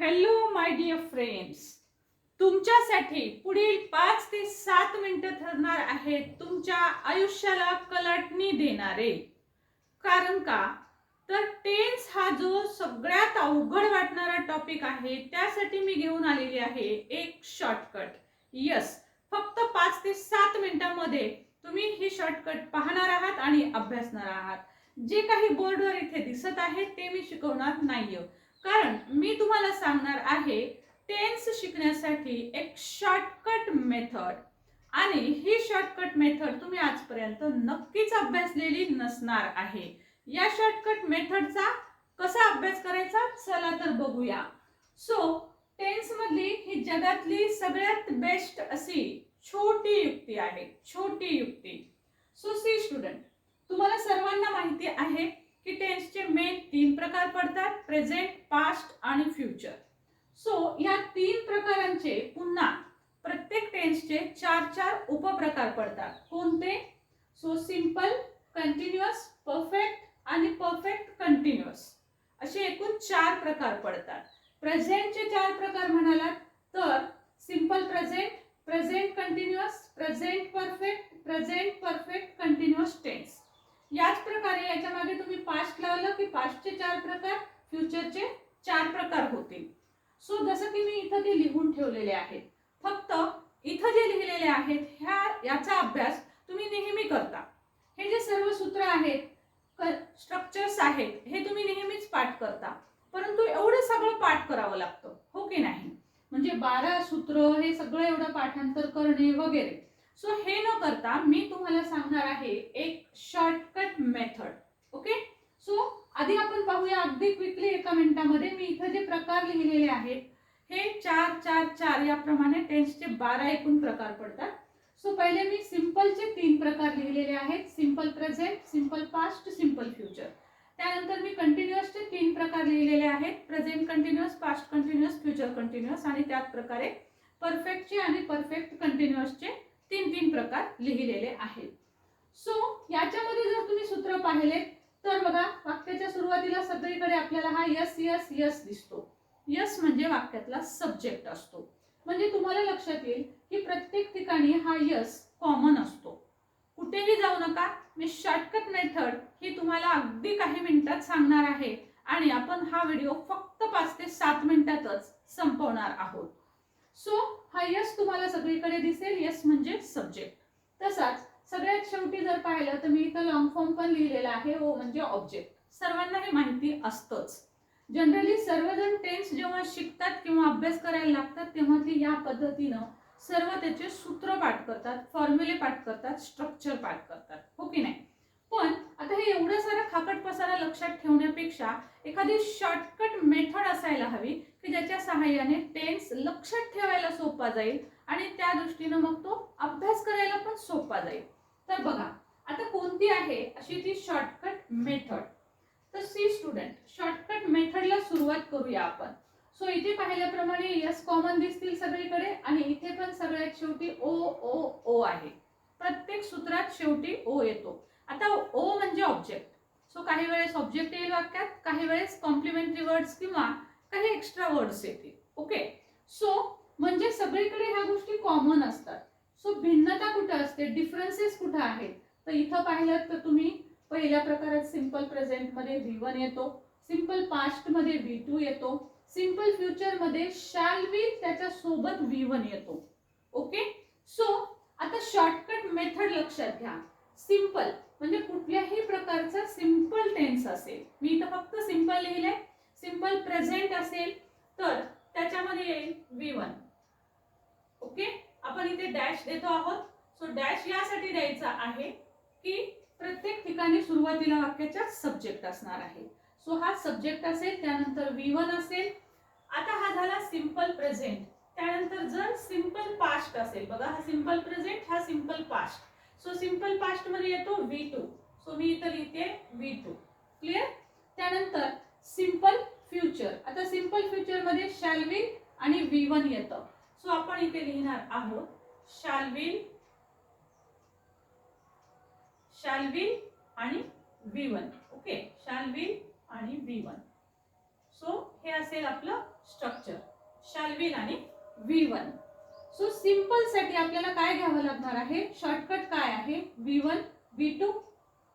Hello my dear friends तुमच्यासाठी पुढील पाच ते सात मिनिटं ठरणार आहेत तुमच्या आयुष्याला कलाटणी देणारे. कारण का? तर टेन्स हा जो सगळ्यात अवघड वाटणारा टॉपिक आहे त्यासाठी मी घेऊन आलेली आहे एक शॉर्टकट यस फक्त पाच ते सात मिनिटांमध्ये तुम्ही ही शॉर्टकट पाहणार आहात आणि अभ्यासणार आहात. जे काही बोर्डवर इथे दिसत आहे ते मी शिकवणार नाहीये. कारण मी तुम्हाला सांगणार आहे टेन्स शिकण्यासाठी एक शॉर्टकट मेथड आणि ही शॉर्टकट मेथड तुम्ही आजपर्यंत नक्कीच अभ्यासलेली नसणार आहे. या शॉर्टकट मेथडचा कसा अभ्यास करायचा? चला तर बघूया. सो टेन्स मधली ही जगातली सगळ्यात बेस्ट अशी छोटी युक्ती आहे. छोटी युक्ती. सो सी स्टुडंट तुम्हाला सर्वांना माहिती आहे की टेन्स प्रकार पडतात प्रेझेंट पास्ट आणि फ्युचर सो ह्या तीन प्रकारांचे पुन्हा प्रत्येक टेन्सचे चार चार उपप्रकार पडतात. कोणते? सो सिंपल कंटिन्युअस परफेक्ट आणि परफेक्ट कंटिन्युअस असे एकूण चार प्रकार पडतात. प्रेझेंटचे चार प्रकार म्हणालात तर simple present present continuous present perfect present perfect continuous tense याच प्रकारे याच्या मागे तुम्ही पास्ट लावलं की पास्टचे चार प्रकार फ्युचरचे चार प्रकार होतील सो जसं की मी इथं ते लिहून ठेवलेले आहेत फक्त इथं जे लिहिलेले आहेत ह्या याचा अभ्यास तुम्ही नेहमी करता. हे जे सर्व सूत्र आहेत स्ट्रक्चर्स आहेत हे तुम्ही नेहमीच पाठ करता. परंतु एवढं सगळं पाठ करावं लागतं हो की नाही? म्हणजे बारा सूत्र हे सगळं एवढं पाठांतर करणे वगैरे. सो हे न करता मी तुम्हाला सांगणार आहे एक शॉर्ट मेथड ओके सो आधी आपण पाहूया अगदी क्विकली एका मिनिटामध्ये मी इथं जे प्रकार लिहिलेले आहेत हे चार चार चार याप्रमाणे टेन्सचे बारा एकूण प्रकार पडतात. सो पहिले मी सिंपलचे तीन प्रकार लिहिलेले आहेत. Simple present simple past simple future त्यानंतर मी कंटिन्युअसचे तीन प्रकार लिहिलेले आहेत. Present continuous past continuous future continuous आणि त्याच प्रकारे परफेक्टचे आणि परफेक्ट कंटिन्युअसचे तीन तीन प्रकार लिहिलेले आहेत. सो याच्यामध्ये जर तुम्ही सूत्र पाहिले तर बघा वाक्याच्या सुरुवातीला सगळीकडे आपल्याला हा यस यस यस दिसतो. यस म्हणजे वाक्यातला सब्जेक्ट असतो. म्हणजे तुम्हाला लक्षात येईल की प्रत्येक ठिकाणी हा यस कॉमन असतो. कुठेही जाऊ नका मी शॉर्टकट मेथड ही तुम्हाला अगदी काही मिनिटात सांगणार आहे आणि आपण हा व्हिडिओ फक्त पाच ते सात मिनिटातच संपवणार आहोत. सो हा यस तुम्हाला सगळीकडे दिसेल. यस म्हणजे सब्जेक्ट तसाच सगळ्यात शेवटी जर पाहिलं तर मी इथं लॉंग फॉर्म पण लिहिलेला आहे. ओ म्हणजे ऑब्जेक्ट सर्वांना हे माहिती असतंच. जनरली सर्वजण टेन्स जेव्हा शिकतात किंवा अभ्यास करायला लागतात तेव्हा ते या पद्धतीनं सर्व त्याचे सूत्र पाठ करतात फॉर्म्युले पाठ करतात स्ट्रक्चर पाठ करतात. हो की नाही? पण आता हे एवढं सारं खाकट पसारा लक्षात ठेवण्यापेक्षा एखादी शॉर्टकट मेथड असायला हवी की ज्याच्या सहाय्याने टेन्स लक्षात ठेवायला सोपा जाईल आणि त्या दृष्टीनं मग तो अभ्यास करायला पण सोपा जाईल. तर बघा आता कोणती आहे अशी ती शॉर्टकट मेथड तर सी स्टुडंट शॉर्टकट मेथडला सुरुवात करूया आपण. सो इथे पाहिल्याप्रमाणे यस कॉमन दिसतील सगळीकडे आणि इथे पण सगळ्यात शेवटी ओ ओ ओ आहे. प्रत्येक सूत्रात शेवटी ओ येतो. आता ओ म्हणजे ऑब्जेक्ट सो काही वेळेस ऑब्जेक्ट येईल वाक्यात काही वेळेस कॉम्प्लिमेंटरी वर्ड्स किंवा काही एक्स्ट्रा वर्ड्स येतील. ओके सो म्हणजे सगळीकडे ह्या गोष्टी ते असते डिफरन्सेस कुठं आहेत? तर इथं पाहिलं तर तुम्ही पहिल्या प्रकारात सिंपल प्रेझेंटमध्ये व्ही वन येतो सिंपल पास्टमध्ये व्ही टू येतो सिंपल फ्युचरमध्ये शॅल बी व्ही वन येतो. ओके सो आता शॉर्टकट मेथड लक्षात घ्या. सिंपल म्हणजे कुठल्याही प्रकारचा सिंपल टेन्स असेल. मी इथं फक्त सिंपल लिहिलंय. सिंपल प्रेझेंट असेल तर त्याच्यामध्ये येईल व्ही वन ओके आपण इथे डॅश देतो आहोत. सो डॅश यासाठी द्यायचा आहे की प्रत्येक ठिकाणी सुरुवातीला वाक्याच्या सब्जेक्ट असणार आहे. सो हा सब्जेक्ट असेल त्यानंतर व्ही वन असेल. आता हा झाला सिंपल प्रेझेंट त्यानंतर जर सिंपल पास्ट असेल बघा हा सिंपल प्रेझेंट हा सिंपल पास्ट सो सिंपल पास्टमध्ये येतो व्ही टू सो मी इथं लिहिते व्ही टू क्लिअर त्यानंतर सिंपल फ्युचर आता सिंपल फ्युचरमध्ये शॅल विल आणि व्ही वन येतं. सो आपण इथे लिहिणार आहोत शॅल विल शाल विल आणि V one okay shall will आणि वी वन सो हे असेल आपलं स्ट्रक्चर शालवीन आणि व्ही वन सो सिंपलसाठी आपल्याला काय घ्यावं लागणार आहे? शॉर्टकट काय आहे? V one V two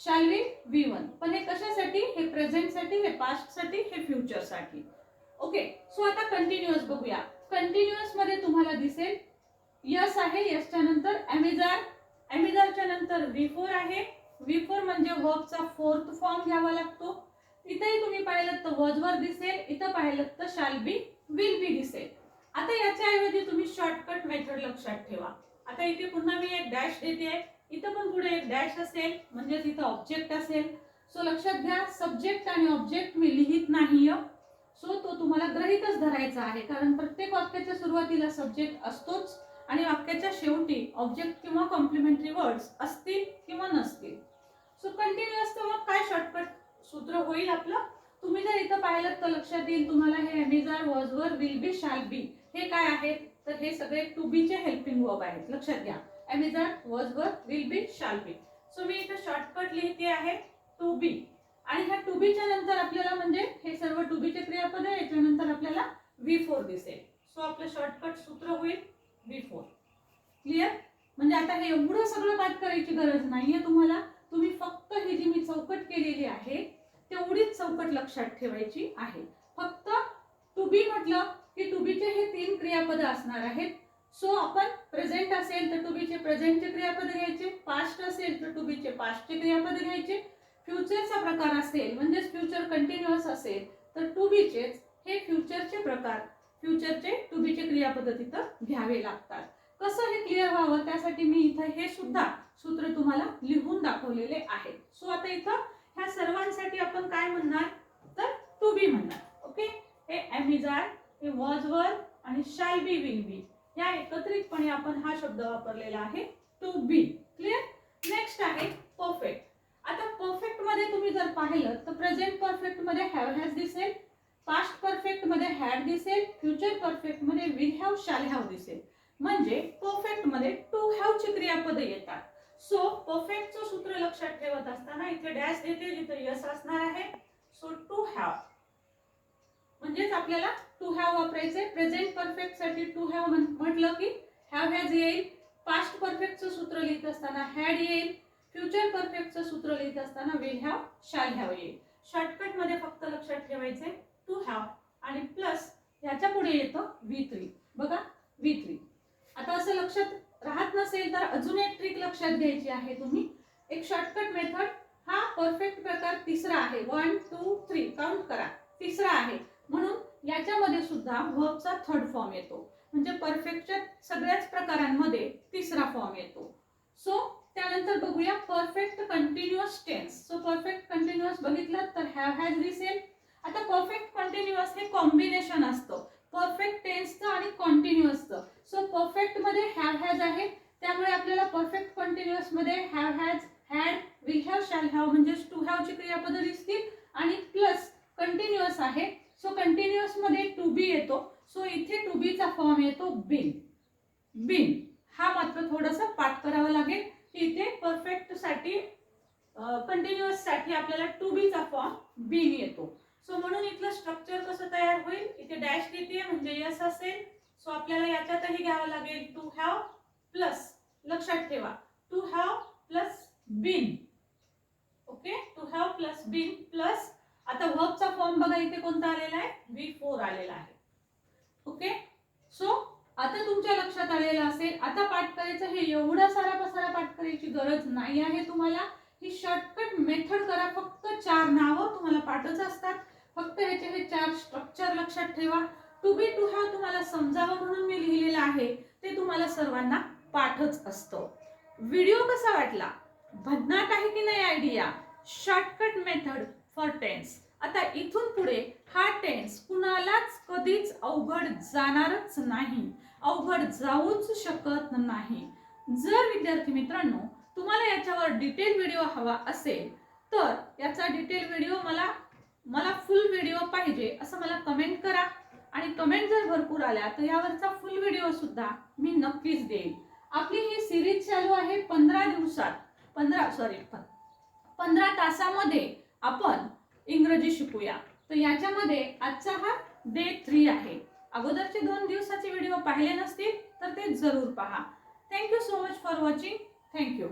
shall will V one पण हे कशासाठी? हे प्रेझेंटसाठी हे पास्टसाठी हे फ्युचरसाठी ओके सो आता कंटिन्युअस बघूया. कंटिन्युअसमध्ये तुम्हाला दिसेल. यस आहे यसच्या नंतर ॲमेझॉन अमेझारच्या नंतर व्ही फोर आहे. व्ही फोर म्हणजे वर्बचा फोर्थ फॉर्म घ्यावा लागतो. इथेही तुम्ही पाहिलं तर वजवर दिसेल इथं पाहिलं तर शाल बी विल बी दिसेल. आता याच्याऐवजी तुम्ही शॉर्टकट मेथड लक्षात ठेवा. आता इथे पुन्हा मी एक डॅश देते. इथं पण पुढे एक डॅश असेल म्हणजेच इथं ऑब्जेक्ट असेल. सो लक्षात घ्या सब्जेक्ट आणि ऑब्जेक्ट मी लिहित नाही सो तो तुम्हाला ग्रहितच धरायचा आहे. कारण प्रत्येक वाक्याच्या सुरुवातीला सब्जेक्ट असतोच. आणि वाक्याच्या शेवटी ऑब्जेक्ट किंवा कॉम्प्लिमेंटरी वर्ड्स असतील किंवा नसतील. सो कंटिन्युअस तर मग काय शॉर्टकट सूत्र होईल आपलं? तुम्ही जर इथं पाहिलं तर लक्षात येईल तुम्हाला हे Amazon was were will be shall be हे काय आहेत? तर हे सगळे टू बीचे हेल्पिंग वर्ब आहेत. लक्षात घ्या. Amazon was were will be shall be so मी इथं शॉर्टकट लिहिते आहे टू बी आणि ह्या टू बीच्या नंतर आपल्याला म्हणजे हे सर्व टू बीचे क्रियापद आहे. याच्यानंतर आपल्याला व्ही फोर दिसेल. सो आपलं शॉर्टकट सूत्र होईल व्ही फोर क्लिअर म्हणजे आता हे एवढं सगळं बात करायची गरज नाहीये तुम्हाला. तुम्ही फक्त ही जी मी चौकट केलेली आहे तेवढीच चौकट लक्षात ठेवायची आहे. फक्त टू बी म्हटलं की टू बीचे हे तीन क्रियापद असणार आहेत. सो आपण प्रेझेंट असेल तर टू बीचे प्रेझेंटचे क्रियापद घ्यायचे. पास्ट असेल तर टू बीचे पास्टचे क्रियापद घ्यायचे. फ्युचरचा प्रकार असेल म्हणजेच फ्युचर कंटिन्युअस असेल तर टू बीचेच हे फ्युचरचे प्रकार. फ्युचरचे टू बीचे क्रियापद तिथं घ्यावे लागतात. कसं हे क्लिअर व्हावं? त्यासाठी मी इथं हे सुद्धा सूत्र तुम्हाला लिहून दाखवलेले आहे सो आता इथं ह्या सर्वांसाठी आपण काय म्हणणार? तर टू बी म्हणणार. ओके हे अमेझॉन हे वॉज वर आणि शाल बी विल बी या एकत्रितपणे आपण हा शब्द वापरलेला आहे टू बी क्लिअर नेक्स्ट आहे परफेक्ट आता परफेक्टमध्ये तुम्ही जर पाहिलं तर प्रेझेंट परफेक्टमध्ये हॅव हॅज दिसेल पास्ट परफेक्टमध्ये हॅड दिसेल फ्युचर परफेक्टमध्ये विल हॅव शाल हॅव दिसेल. म्हणजे परफेक्टमध्ये टू हॅव ची क्रियापद येतात. सो परफेक्टचं सूत्र लक्षात ठेवत असताना इथे डॅश देते जिथे यस असणार आहे. सो टू हॅव म्हणजेच आपल्याला टू हॅव वापरायचे प्रेझेंट परफेक्टसाठी टू हॅव म्हटलं की हॅव हॅज येईल. पास्ट परफेक्टचं सूत्र लिहित असताना हॅड येईल. फ्युचर परफेक्टचं सूत्र लिहित असताना विल हॅव शाल हॅव येईल. शॉर्टकटमध्ये फक्त लक्षात ठेवायचे टू हॅव आणि प्लस ह्याच्या पुढे येतं व्ही थ्री बघा व्ही थ्री आता असं लक्षात राहत नसेल तर अजून एक ट्रिक लक्षात घ्यायची आहे तुम्ही. एक शॉर्टकट मेथड हा परफेक्ट प्रकार तिसरा आहे. वन टू थ्री काउंट करा. तिसरा आहे. म्हणून याच्यामध्ये सुद्धा वर्बचा थर्ड फॉर्म येतो. म्हणजे परफेक्टच्या सगळ्याच प्रकारांमध्ये तिसरा फॉर्म येतो. सो त्यानंतर बघूया perfect continuous tense so perfect continuous बघितलं तर हॅव हॅज रिसेल आता परफेक्ट कंटिन्युअस हे कॉम्बिनेशन असतं. परफेक्ट टेन्सचं आणि कॉन्टिन्युअसचं सो परफेक्टमध्ये हॅव हॅज आहे. त्यामुळे आपल्याला perfect कंटिन्युअसमध्ये have has had will have shall have म्हणजे टू हॅवची क्रियापद दिसतील. आणि प्लस कंटिन्युअस आहे. सो कंटिन्युअसमध्ये टू बी येतो. सो इथे टू बीचा फॉर्म येतो बिन बिन हा मात्र थोडंसं पाठ करावं लागेल. की इथे परफेक्टसाठी कंटिन्युअससाठी आपल्याला टू बीचा फॉर्म बिन येतो सो म्हणून इथलं स्ट्रक्चर कसं तयार होईल इथे डॅश देते म्हणजे यस असेल सो आपल्याला याच्यातही घ्यावं लागेल टू हॅव प्लस लक्षात ठेवा. To have plus been okay to have plus been plus आता वर्कचा फॉर्म बघा इथे कोणता आलेला आहे? व्ही फोर आलेला आहे. ओके सो आता तुमच्या लक्षात आलेलं असेल आता पाठ करायचं हे एवढा सारा पसारा पाठ करायची गरज नाही आहे तुम्हाला. ही शॉर्टकट मेथड करा फक्त चार नावं तुम्हाला पाठच असतात. फक्त ह्याचे हे चार स्ट्रक्चर लक्षात ठेवा. टू बी टू हॅव तुम्हाला समजावं म्हणून मी लिहिलेलं आहे. ते तुम्हाला सर्वांना पाठच असतं. व्हिडिओ कसा वाटला? भन्नाट आहे की नाही idea shortcut method for tense आता इथून पुढे हा टेन्स कुणालाच कधीच अवघड जाणारच नाही. अवघड जाऊच शकत नाही. जर विद्यार्थी मित्रांनो तुम्हाला याच्यावर डिटेल व्हिडिओ हवा असेल तर याचा डिटेल व्हिडिओ मला मला फुल व्हिडिओ पाहिजे असं मला कमेंट करा. आणि कमेंट जर भरपूर आल्या तर यावरचा फुल व्हिडिओ सुद्धा मी नक्कीच देईन. आपली ही सिरीज चालू आहे पंधरा दिवसात. पंधरा सॉरी पंधरा तासामध्ये आपण इंग्रजी शिकूया. तर याच्यामध्ये आजचा हा डे थ्री आहे. अगोदरचे दोन दिवसाचे व्हिडिओ पाहिले नसतील तर ते जरूर पहा. Thank you so much for watching thank you